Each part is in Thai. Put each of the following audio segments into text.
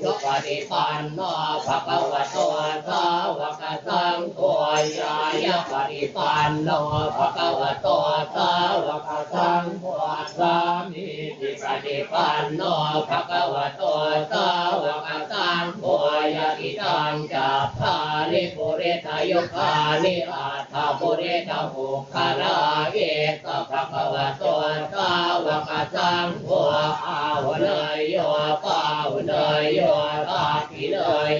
จุปฏิปันโนภะคะวะโตสาวกสังโฆยายะปฏิปันโนภะคะวะโตสาวกสังโฆสามีจิปฏิปันโนภะคะวะโตสาวกสังโฆยะติตังจัปปาลิปุเรทายุคานิอาทาปุเรทาภูคาราเอตภะคะวะโต สังโฆอาวเนยโยปาวเนยโยตาปิเนย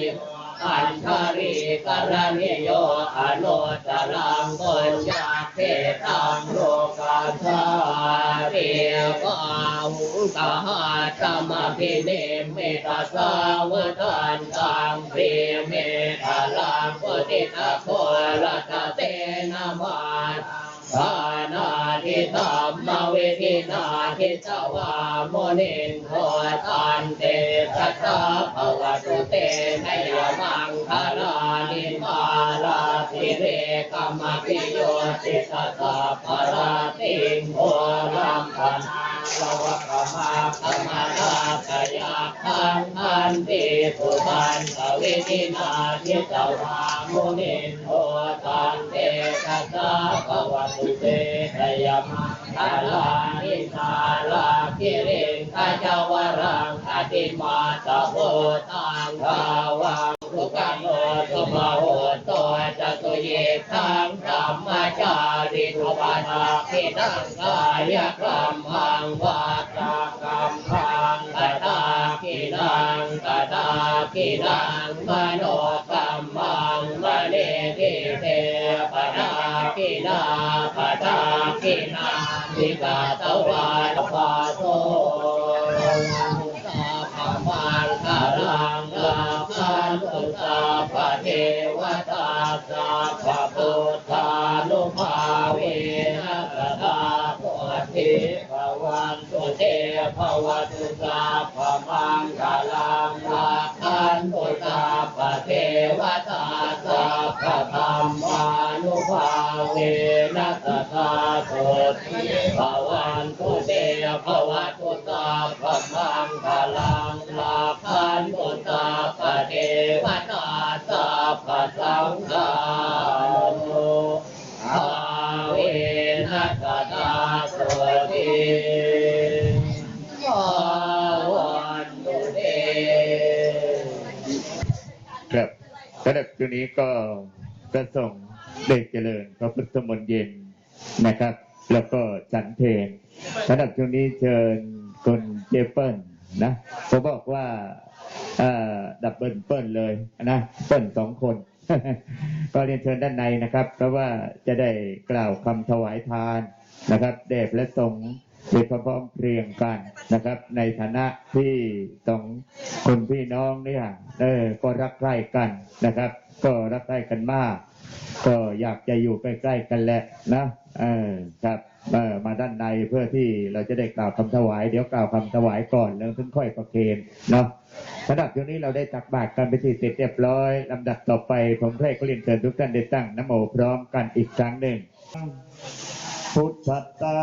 อันทริกรณิโยอโนตรังปัญญาเทตังโลกาธาเรียกาหุกาหาธรรมพิเนเมตสาวทันตังเปรเมตลังปฏิตาโค ธรรมเวทินาทิจวาโมนินโทตันเตสัตตาภวตุเตนยมังคารานิมาลาติเรกมปิโยติสตาภราติงโหรัมพันสวะกมาคมาราตยาคังอันติสุปันสวิทินาทิจวาโมนินโทตันเต สัตตาภะวะตุเตนยมังคารานิมาลาติเรกจาวรังอติมาตะโหตังภาวังทุกังโอตุมาโหโตจะตุเยทังธรรมจาริทุปานาคินังกายกรรมังวาจากร กตาคินังมโนกรรมังมะเนติเตปนาคินาปตาคินาวิกาตวาปาโตสาพมังคารังลาพันตุสาพเทวตาสาพพุทธานุภาเวนะกตาโพธิภวันตุเตภวตุ นะกตาโพธิภวันตุเตภวตุสาพมังคารังลาพันตุสาพเทวตาสาพสังฆานุภาเวนะกตาโพธิภวันตุเตครับสำหรับช่วงนี้ก็ประส่ง ได้เจริญพระพุทธมนต์เย็นนะครับ แล้วก็ฉันเพลงสำหรับช่วงนี้เชิญคุณเจเปิลนะผมบอกว่าอ่อดับเบิลเปิลเลยนะเปิลสองคน ก็เรียนเชิญด้านในนะครับ เพราะว่าจะได้กล่าวคำถวายทานนะครับแด่พระสงฆ์โดยพร้อมเพรียงกันนะครับ ในฐานะที่สองคนพี่น้องเนี่ยเออก็รักใคร่กันนะครับ ก็รักใคร่กันมาก ก็อยากจะอยู่ใกล้ๆกันแหละนะเออครับเออมาด้านในเพื่อที่เราจะได้กล่าวคำถวาย เดี๋ยวกล่าวคำถวายก่อนแล้วถึงค่อยประเคนเนาะสำหรับช่วงนี้เราได้ตักบาตรกันไปที่เสร็จเรียบร้อยลำดับต่อไปผมให้ก็เรียนเชิญทุกท่านได้ตั้งนะโมพร้อมกันอีกครั้งหนึ่งพุทธตา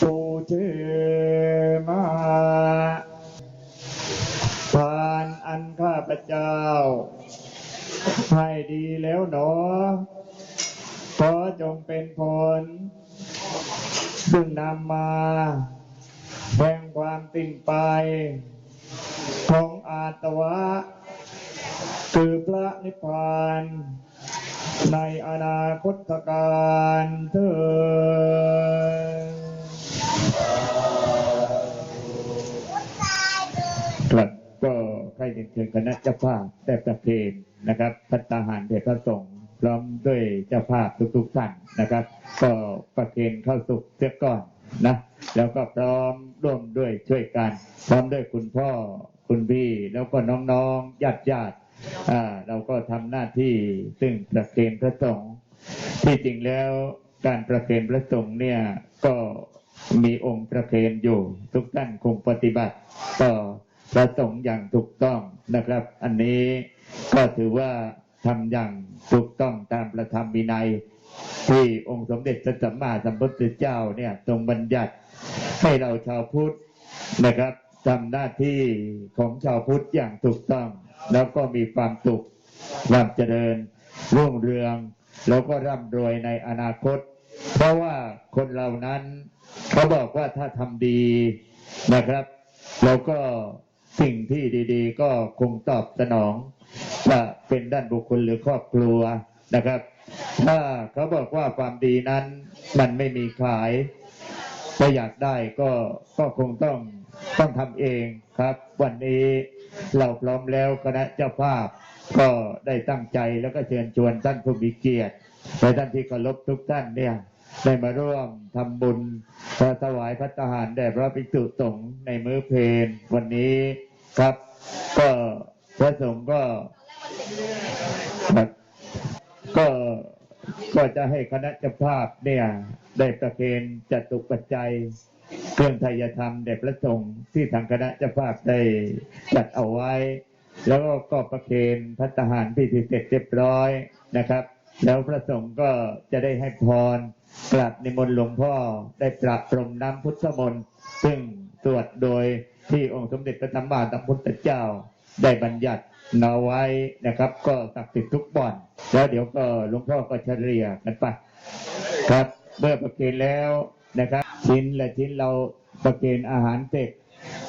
ปูเชมาทานอันข้าพเจ้า ให้ดีแล้วหนอขอจงเป็นผล ซึ่งนำมาแห่งความติ่งไป ของอาตวะ คือพระนิพพานในอนาคตการเถิดครับก็ใครเรียนเชิญคณะเจ้าภาพได้ประเคน นะครับพัตตาหารเดชพระสงฆ์พร้อมด้วยเจ้าภาพทุกๆท่านนะครับ ก็ประเคนเข้าสุกเสียก่อนนะแล้วก็พร้อมร่วมด้วยช่วยกัน พร้อมด้วยคุณพ่อคุณพี่ แล้วก็น้องๆญาติญาติอ่าเราก็ทำหน้าที่ซึ่งประเคนพระสงฆ์ที่จริงแล้วการประเคนพระสงฆ์เนี่ยก็มีองค์ประเคนอยู่ ทุกท่านคงปฏิบัติต่อพระสงฆ์อย่างถูกต้องนะครับ อันนี้ ก็ถือว่าทำอย่างถูกต้องตามประธรรมวินัย ที่องค์สมเด็จพระสัมมาสัมพุทธเจ้าเนี่ยทรงบัญญัติให้เราชาวพุทธนะครับทำหน้าที่ของชาวพุทธอย่างถูกต้อง แล้วก็มีความสุขความเจริญรุ่งเรือง แล้วก็ร่ำรวยในอนาคต เพราะว่าคนเหล่านั้น เขาบอกว่าถ้าทำดีนะครับ แล้วก็สิ่งที่ดี ๆ ก็คงตอบสนอง ว่าเป็นด้านบุคคลหรือครอบครัวนะครับ ถ้าเขาบอกว่าความดีนั้นมันไม่มีขายถ้าอยากได้ก็ก็คงต้องต้องทำเองครับ วันนี้เราพร้อมแล้วคณะเจ้าภาพก็ได้ตั้งใจแล้วก็เชิญชวนท่านผู้มีเกียรติและท่านที่เคารพทุกท่านเนี่ยได้มาร่วมทำบุญพระถวายพระทหารแด่พระภิกษุสงฆ์ในมื้อเพลนวันนี้ครับ ก็พระสงฆ์ก็ ครับก็ก็จะให้คณะเจ้าภาพเนี่ยได้ประเคนจัตุปัจจัยเครื่องไทยธรรมแด่พระสงฆ์ที่ทางคณะเจ้าภาพได้จัดเอาไว้ แล้วก็ก็ประเคนพัฒหารพิธีเสร็จเรียบร้อยนะครับ แล้วพระสงฆ์ก็จะได้ให้พรกราบนิมนต์หลวงพ่อได้ปรับปรมน้ำพุทธมนต์ซึ่งตรวจโดยที่องค์สมเด็จพระธรรมบาสัมพุทธเจ้าได้บัญญัติ เอาไว้นะครับ ก็ศักดิ์สิทธิ์ทุกบ่อน แล้วเดี๋ยวก็หลวงพ่อก็เฉลี่ยกันไปครับเมื่อประเคนแล้วนะครับ ชิ้นละชิ้นเราประเคนอาหารเสร็จ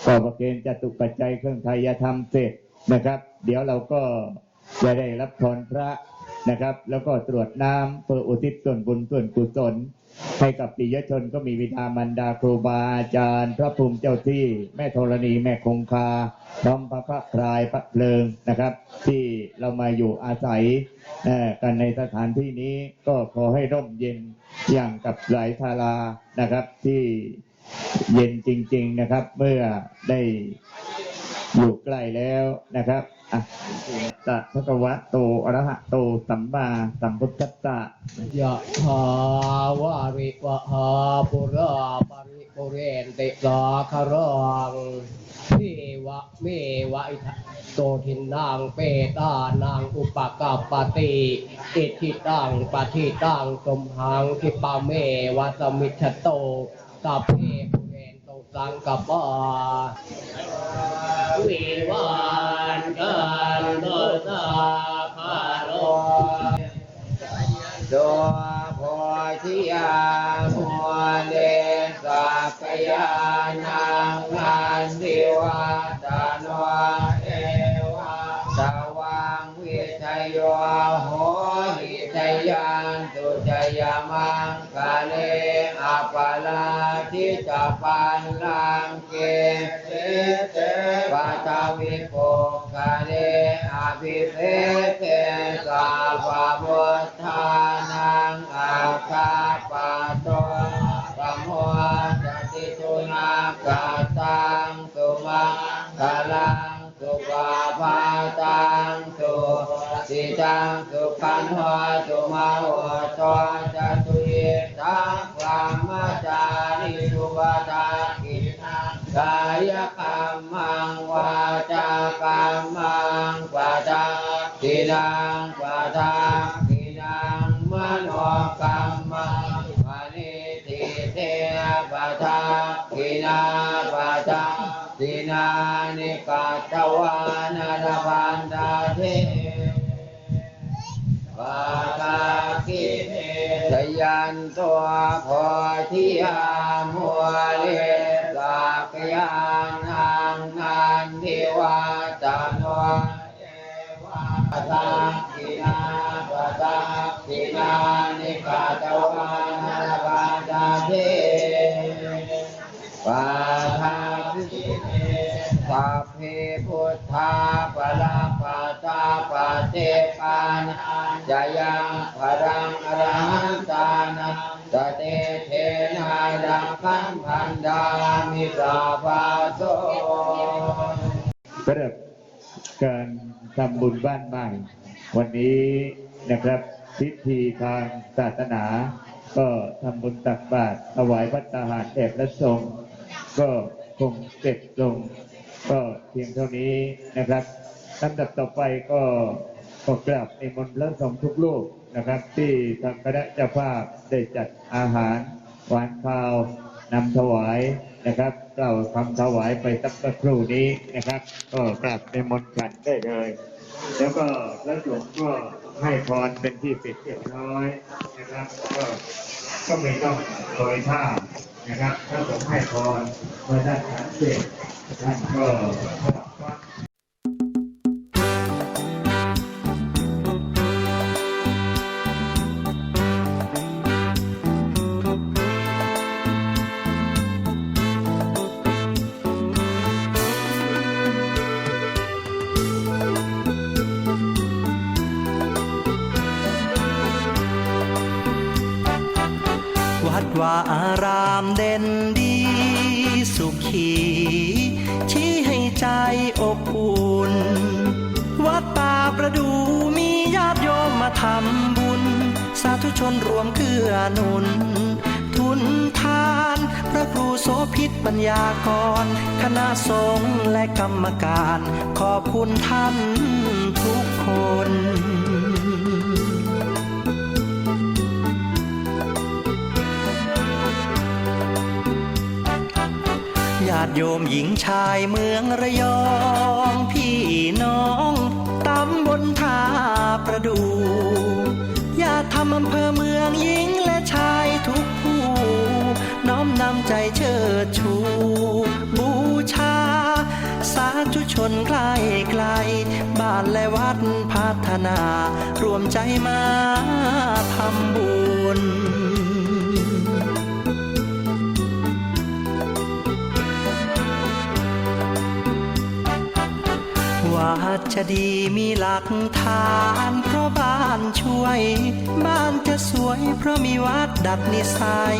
ก็ประเคนจตุปัจจัยเครื่องไทยธรรมเสร็จนะครับ เดี๋ยวเราก็จะได้รับพรพระนะครับ แล้วก็ตรวจน้ำเพื่ออุทิศส่วนบุญส่วนกุศล ให้กับปิยชนก็มีวิดามันดาครูบาอาจารย์ พระภูมิเจ้าที่ แม่ธรณีแม่คงคาพร้อมพระพระพรายพระเพลิงนะครับ ที่เรามาอยู่อาศัยกันในสถานที่นี้ก็ขอให้ร่มเย็นอย่างกับไหลทารานะครับที่เย็นจริง ๆนะครับ เมื่อได้อยู่ใกล้แล้วนะครับอะตะพระกวะโตอรหะโตสัมมาสัมพุทธัสสะยะถาวาริว หาปุราปริปุเรนติสาคารังพิวะเมวะอิทโตทินนางเปตานางอุปกัปติอิทิตังปฏิตังสมหังคิปะเมวะสมิชโตสัพเพปุเรนโตสังกปาวิวันกันโตตาภาโลตัวโพธิยามัวเลสักยา นังอันติวาตานวาเอวาสวังวิทยโยโหหิทยันตุจยามังกาเลอปาลาทิจปันลังเกเสเตปัตวิโปกาเลอภิเศเตสาภาพุทธา สิจังสุขันหวสุมาโหตจตุเยตังความมาจาริสุวาตากินังกายกรรมังวาจากรรมังวาจากินัง ยันตัวพอทิยามัวเลสักยานังนันทิวาตานวเอวาตา สัพเพพุทธาปะละปะตาปะเตปานันจะยังพรังอรหันตานังสเตเทนาดังคันพันดามิสาภาโสสำหรับการทำบุญบ้านใหม่ วันนี้นะครับพิธีทางศาสนา ก็ทำบุญตักบาตรถวายพัฒหารแด่พระสงก็คงเสร็จลง ก็เพียงเท่านี้นะครับลำดับต่อไปก็ก็กราบในมนต์พระสงฆ์ทุกรูปนะครับ ที่ทางคณะเจ้าภาพได้จัดอาหารหวานข้าวนำถวายนะครับเราทำถวายไปสักครู่นี้นะครับ ก็กลับในมนต์กันได้เลย แล้วก็พระสงฆ์ก็ให้พรเป็นที่เสร็จเรียบร้อยนะครับ ก็ก็ไม่ต้องโดยท่า นะครับพระสงฆ์ให้พรเมื่อท่านฉันเสร็จท่านก็วัดว่าอารามามเด่นดีสุขี ชี้ให้ใจอบอุ่น วัดป่าประดูมีญาติโยมมาทำบุญ สาธุชนรวมเกื้อหนุน ทุนทาน พระครูโสพิษปัญญากร คณะสงฆ์และกรรมการ ขอบคุณท่านทุกคน ติโยมหญิงชายเมืองระยอง พี่น้องตำบลท่าประดูญาติทำอำเภอเมืองหญิงและชายทุกผู้ น้อมนำใจเชิดชู บูชา สาธุชนใกล้ไกล บ้านและวัดพัฒนา รวมใจมาทำบุญ วัดจะดีมีหลักฐาน เพราะบ้านช่วย บ้านจะสวย เพราะมีวัดดัดนิสัย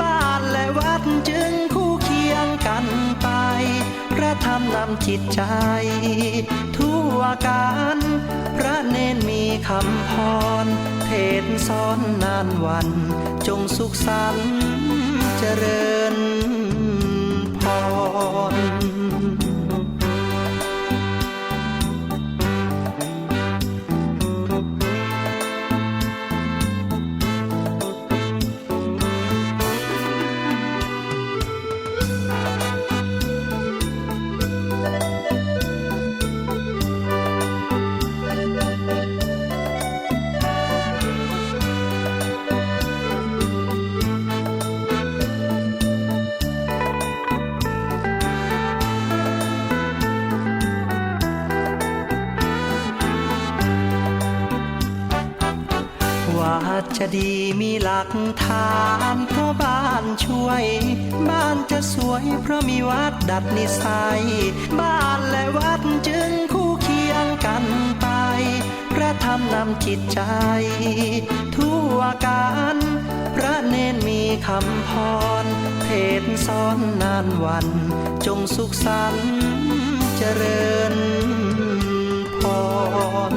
บ้านและวัดจึงคู่เคียงกันไป พระธรรมนำจิตใจ ทั่วการพระเนนมีคำพร เทศสอนนานวัน จงสุขสันต์เจริญ ดีมีหลักฐานเพราะบ้านช่วย บ้านจะสวยเพราะมีวัดดัดนิสัย บ้านและวัดจึงคู่เคียงกันไป พระธรรมนำจิตใจ ทั่วการพระเนนมีคำพร เทศสอนนานวัน จงสุขสันต์เจริญพร